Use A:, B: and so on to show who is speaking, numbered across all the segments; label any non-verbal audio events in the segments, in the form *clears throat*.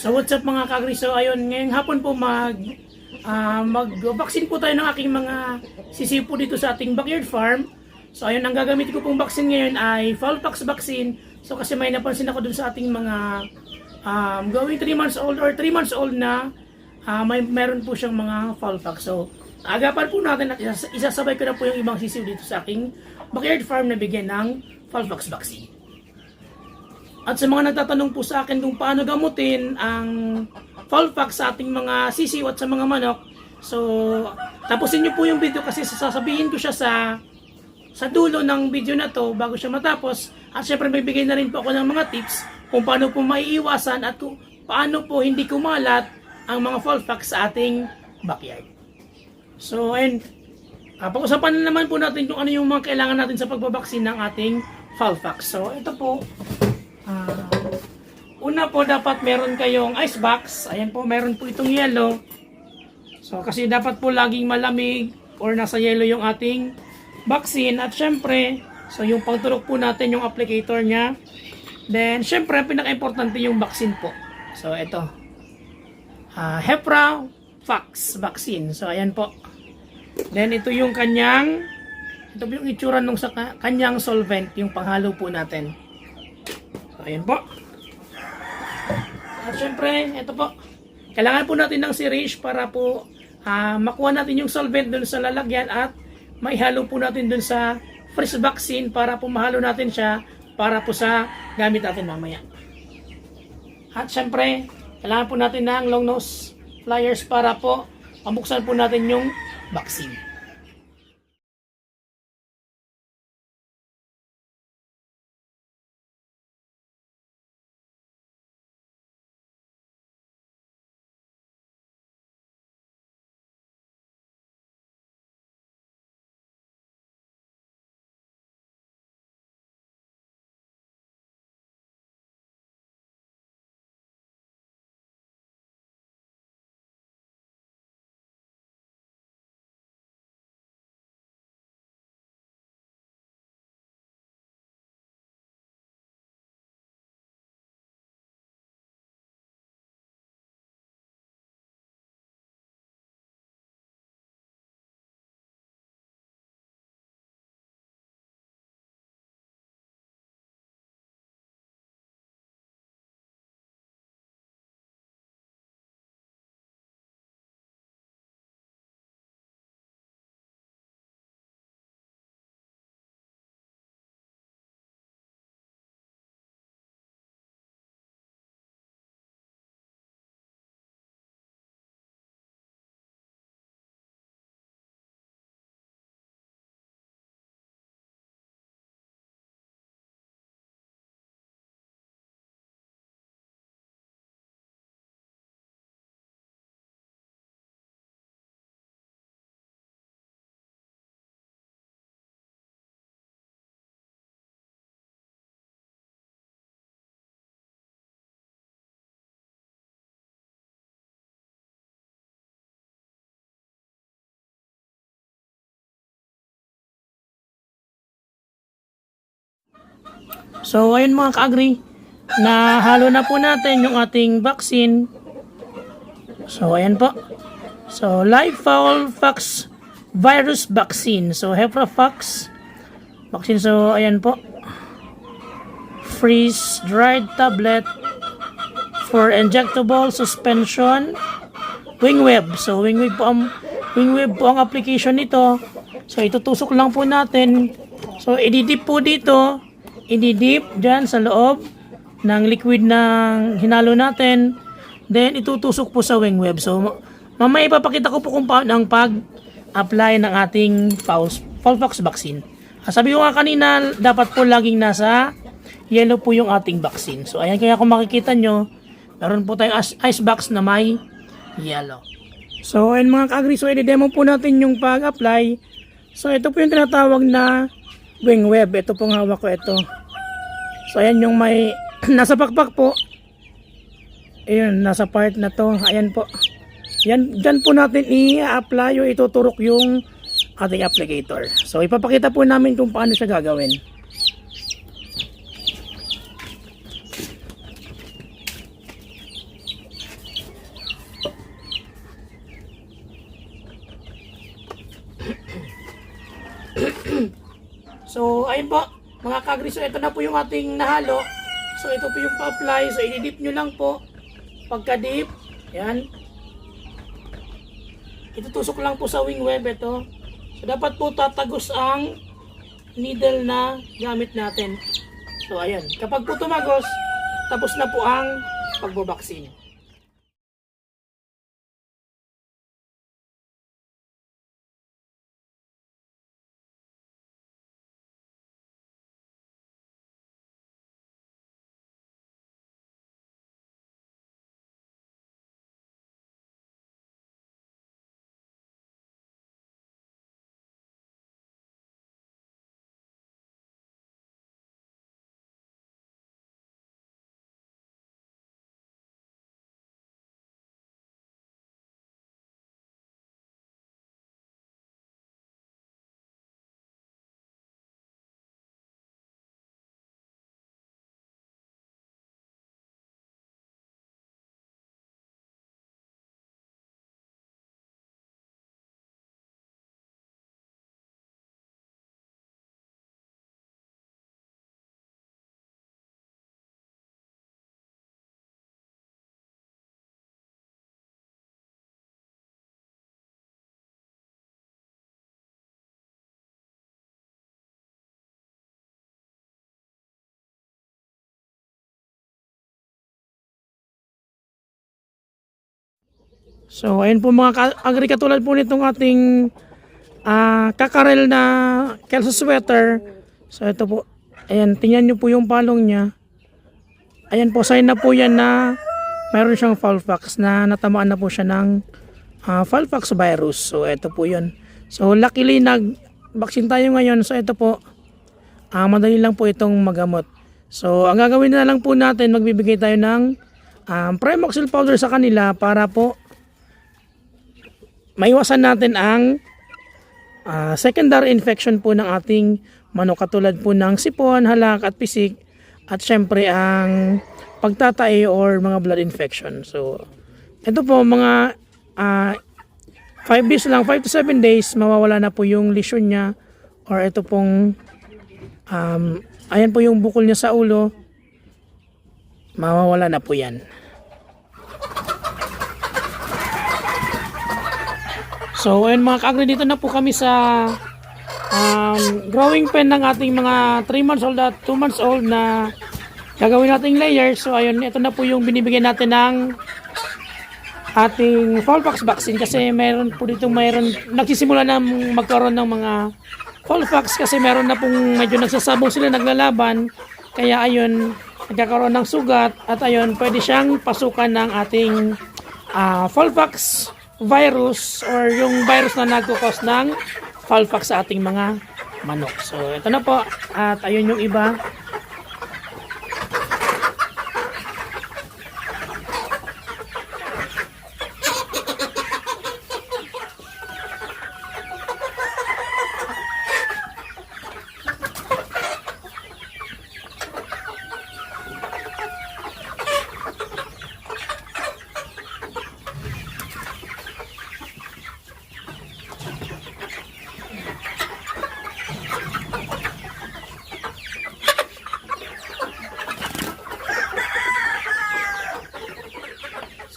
A: So what's up mga kagri? So ayun, ngayong hapon po mag ah, mag-vaccine po tayo ng aking mga sisipo dito sa ating backyard farm. So ayun, ang gagamitin ko pong vaccine ngayon ay Fowlpox vaccine. So kasi may napansin ako dun sa ating mga um, going 3 months old or 3 months old na ah, may meron po siyang mga Fowlpox. So agapan po natin at isas- isasabay ko na po yung ibang sisiw dito sa aking backyard farm na bigyan ng Fowlpox vaccine. At sa mga nagtatanong po sa akin kung paano gamutin ang Fowlpox sa ating mga sisiw at sa mga manok. So, tapusin niyo po yung video kasi sasabihin ko siya sa sa dulo ng video na to bago siya matapos. At syempre may na rin po ako ng mga tips kung paano po maiiwasan at kung paano po hindi kumalat ang mga Fowlpox sa ating backyard. So, and uh, pag-usapan na naman po natin kung ano yung mga kailangan natin sa pagbabaksin ng ating Fowlpox. So, ito po, Ah, una po dapat meron kayong ice box. Ayan po, meron po itong yellow. So kasi dapat po laging malamig or nasa yellow yung ating vaccine. At syempre, so yung pagturok po natin yung applicator niya. Then syempre, pinaka-importante yung vaccine po. So ito. Ah, Hepra Fox vaccine. So ayan po. Then ito yung kanyang ito po yung itsura nung sa ka- kanyang solvent, yung panghalo po natin. Ayan po. At syempre, ito po. Kailangan po natin ng syringe para po ah, makuha natin yung solvent dun sa lalagyan at maihalo po natin dun sa fresh vaccine para po mahalo natin siya para po sa gamit natin mamaya. At syempre, kailangan po natin ng long nose pliers para po pambuksan po natin yung vaccine. So, ayun mga ka-agree, na halo na po natin yung ating vaccine. So, ayan po. So, live fowl fox virus vaccine. So, Heprafox vaccine. So, ayan po. Freeze-dried tablet for injectable suspension wingweb. So, wingweb po ang wingweb po ang application nito. So, itutusok lang po natin. So, ididip po dito ididip dyan sa loob ng liquid na hinalo natin. Then, itutusok po sa wing web. So, ma- mamaya ipapakita ko po kung paano ang pag-apply ng ating Fowlpox vaccine. Ah, sabi ko nga kanina, dapat po laging nasa yellow po yung ating vaccine. So, ayan kaya kung makikita nyo, meron po tayong ice- box na may yellow. So, ayan mga ka-agri, so i-demo po natin yung pag-apply. So, ito po yung tinatawag na wing web. Ito pong hawak ko ito. So ayan yung may *clears throat* nasa pakpak po. Ayun, nasa part na to. Ayan po. Yan, dyan po natin i-apply o ituturok yung ating applicator. So ipapakita po namin kung paano siya gagawin. so ayun po mga kagri. So, ito na po yung ating nahalo. So, ito po yung pa-apply. So, i-dip nyo lang po. Pagka-dip, yan. Itutusok lang po sa wing web ito. So, dapat po tatagos ang needle na gamit natin. So, ayan. Kapag po tumagos, tapos na po ang pagbabaksin. So, ayun po mga agri katulad po nitong ating ah, kakarel na Kelso sweater. So, ito po. Ayan, tingnan nyo po yung palong niya. Ayan po, sign na po yan na mayroon siyang Falfax na natamaan na po siya ng ah, Falfax virus. So, ito po yun. So, luckily nag-vaccine tayo ngayon. So, ito po, ah madali lang po itong magamot. So, ang gagawin na lang po natin, magbibigay tayo ng um, Primoxil powder sa kanila para po maiwasan natin ang ah, secondary infection po ng ating manok katulad po ng sipon, halak at pisik at syempre ang pagtatay or mga blood infection. So ito po mga 5 days lang, 5 to 7 days mawawala na po yung lesion niya or ito pong um, ayan po yung bukol niya sa ulo mawawala na po yan. So, ayun mga kaagri, dito na po kami sa um, growing pen ng ating mga 3 months old at 2 months old na gagawin nating layers. So, ayun, ito na po yung binibigyan natin ng ating fallpox vaccine kasi meron po dito mayroon nagsisimula na magkaroon ng mga fallpox kasi meron na pong medyo nagsasabong sila naglalaban kaya ayun nagkakaroon ng sugat at ayun pwede siyang pasukan ng ating ah, fallpox virus or yung virus na nagkukos ng fallpox sa ating mga manok. So ito na po at ayun yung iba.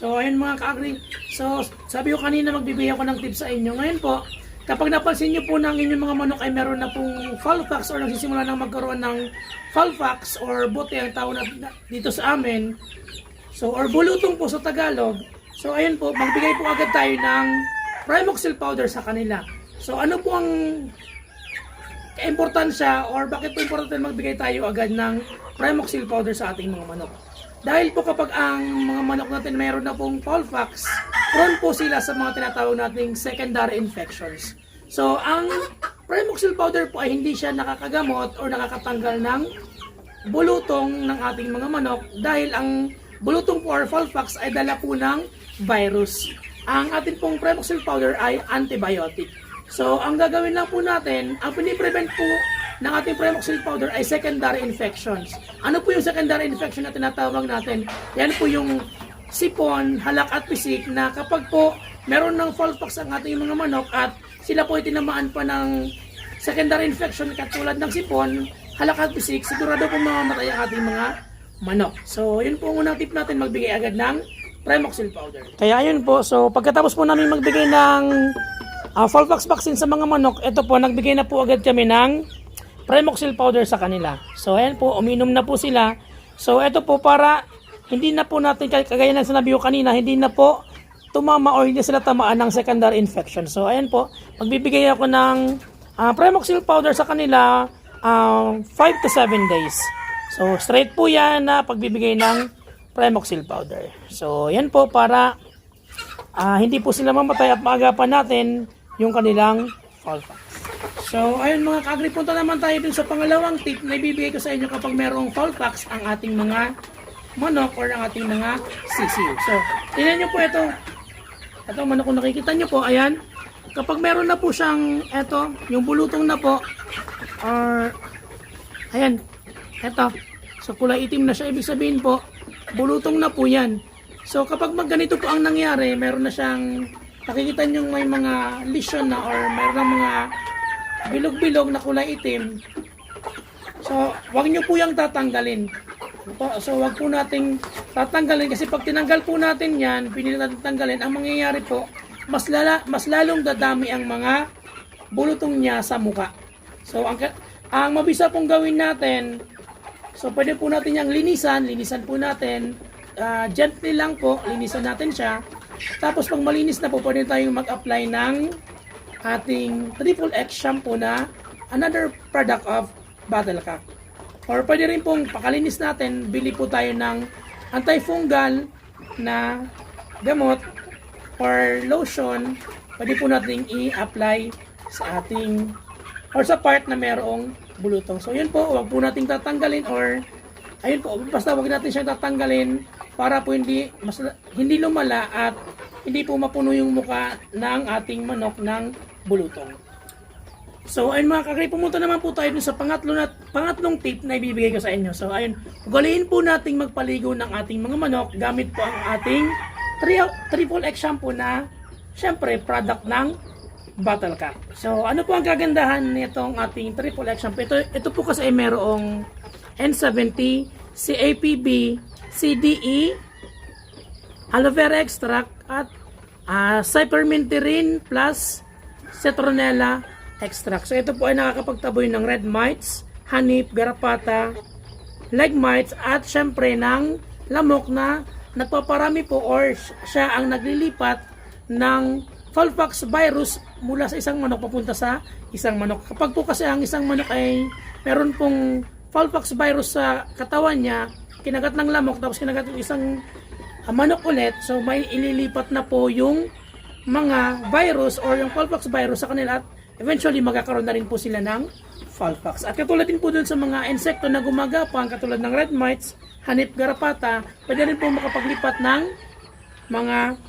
A: So ayun mga ka-agri. So sabi ko kanina magbibigay ako ng tips sa inyo. Ngayon po, kapag napansin nyo po ng inyong mga manok ay meron na pong falfax or nagsisimula na magkaroon ng falfax or bote ang tawag na dito sa amin. So or bulutong po sa Tagalog. So ayun po, magbigay po agad tayo ng Primoxil powder sa kanila. So ano po ang kaimportansya or bakit po importante magbigay tayo agad ng Primoxil powder sa ating mga manok? Dahil po kapag ang mga manok natin mayroon na pong Polfax, prone po sila sa mga tinatawag nating secondary infections. So, ang Primoxil powder po ay hindi siya nakakagamot or nakakatanggal ng bulutong ng ating mga manok dahil ang bulutong po or Polfax ay dala po ng virus. Ang ating pong Primoxil powder ay antibiotic. So, ang gagawin lang po natin, ang piniprevent po ng ating Primoxil powder ay secondary infections. Ano po yung secondary infection na tinatawag natin? Yan po yung sipon, halak at pisik na kapag po meron ng fallpox ang ating mga manok at sila po ay tinamaan pa ng secondary infection katulad ng sipon, halakad pisik, sigurado po mamamatay ang ating mga manok. So, yun po ang unang tip natin, magbigay agad ng Primoxil powder. Kaya yun po, so pagkatapos po namin magbigay ng uh, Volvox vaccine sa mga manok, ito po, nagbigay na po agad kami ng Primoxil powder sa kanila. So, ayan po, uminom na po sila. So, ito po para hindi na po natin, kag- kagaya ng sinabi ko kanina, hindi na po tumama or hindi sila tamaan ng secondary infection. So, ayan po, magbibigay ako ng uh, Primoxil powder sa kanila 5 to 7 days. So, straight po yan na pagbibigay ng Primoxil powder. So, yan po para ah, hindi po sila mamatay at maagapan natin yung kanilang Volvax. So, ayun mga kagri, punta naman tayo dun sa pangalawang tip na ibibigay ko sa inyo kapag merong Volvax ang ating mga manok or ang ating mga sisiw. So, tingnan nyo po ito. Ito manok kung nakikita nyo po, ayan. Kapag meron na po siyang, ito, yung bulutong na po, or, ayan, ito. So, kulay itim na siya, ibig sabihin po, bulutong na po yan. So, kapag mag ganito po ang nangyari, meron na siyang, nakikita nyo may mga lesion na or meron na mga bilog-bilog na kulay itim. So, wag nyo po yung tatanggalin. So, wag po nating tatanggalin kasi pag tinanggal po natin yan, pinili natin tanggalin, ang mangyayari po, mas, lala, mas lalong dadami ang mga bulutong niya sa muka. So, ang, ang mabisa pong gawin natin, so pwede po natin yung linisan, linisan po natin, ah, gently lang po, linisan natin siya. Tapos pag malinis na po, pwede tayong mag-apply ng ating triple X shampoo na another product of Battlecock. Or pwede rin pong pakalinis natin, bili po tayo ng antifungal na gamot or lotion, pwede po natin i-apply sa ating or sa part na merong bulutong. So yun po, wag po nating tatanggalin or ayun po, basta wag natin siyang tatanggalin para po hindi mas hindi lumala at hindi po mapuno yung muka ng ating manok ng bulutong. So ayun mga kakri, pumunta naman po tayo sa pangatlo na, pangatlong tip na ibibigay ko sa inyo. So ayun, ugaliin po nating magpaligo ng ating mga manok gamit po ang ating tri- triple X shampoo na syempre product ng Battle Cap. So ano po ang kagandahan nitong ating triple X shampoo? Ito, ito po kasi ay merong N70, CAPB, CDE, aloe vera extract at uh, cypermintine plus citronella extract. So ito po ay nakakapagtaboy ng red mites, hanip, garapata, leg mites at syempre ng lamok na nagpaparami po or siya ang naglilipat ng Volpox virus mula sa isang manok papunta sa isang manok. Kapag po kasi ang isang manok ay meron pong Volpox virus sa katawan niya, kinagat ng lamok tapos kinagat ng isang ah, manok ulit, so may ililipat na po yung mga virus or yung Volpox virus sa kanila at eventually magkakaroon na rin po sila ng Volpox. At katulad din po dun sa mga insekto na gumagapang katulad ng red mites, hanip garapata, pwede rin po makapaglipat ng mga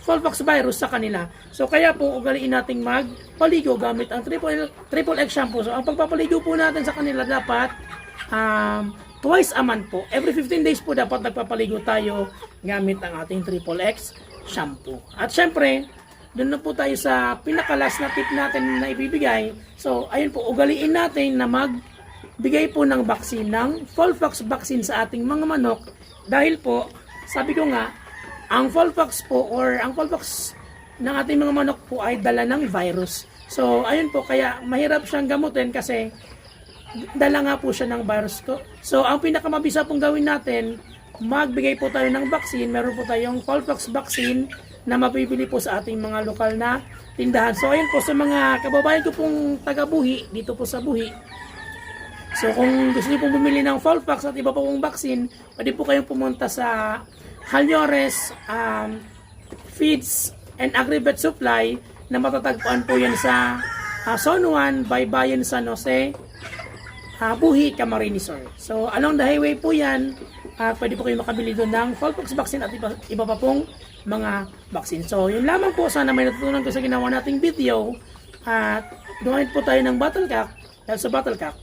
A: Volpox virus sa kanila. So kaya po ugaliin nating magpaligo gamit ang triple triple X shampoo. So ang pagpapaligo po natin sa kanila dapat um, twice a month po. Every 15 days po dapat nagpapaligo tayo gamit ang ating triple X shampoo. At syempre, doon na po tayo sa pinakalas na tip natin na ibibigay. So, ayun po, ugaliin natin na magbigay po ng vaccine ng Volpox vaccine sa ating mga manok dahil po, sabi ko nga, ang Volpox po or ang Volpox ng ating mga manok po ay dala ng virus. So, ayun po, kaya mahirap siyang gamutin kasi dala nga po siya ng virus ko. So, ang pinakamabisa pong gawin natin, magbigay po tayo ng vaccine. Meron po tayong Volpox vaccine na mapipili po sa ating mga lokal na tindahan. So, ayun po sa mga kababayan ko pong taga-buhi, dito po sa buhi. So, kung gusto niyo pong bumili ng Volpox at iba pa pong vaccine, pwede po kayong pumunta sa Halyores um, Feeds and Agribet Supply na matatagpuan po yan sa uh, Zone 1, Baybayin San Jose, uh, Buhi, Sur. So, along the highway po yan, uh, pwede po kayo makabili doon ng Volpox vaccine at iba, iba pa pong mga vaccine. So, yun lamang po. Sana may natutunan ko sa ginawa nating video. At gumamit po tayo ng Battle Cap. Dahil sa Battle Cap,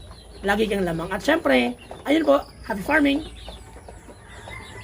A: lagi kang lamang. At syempre, ayun po, happy farming!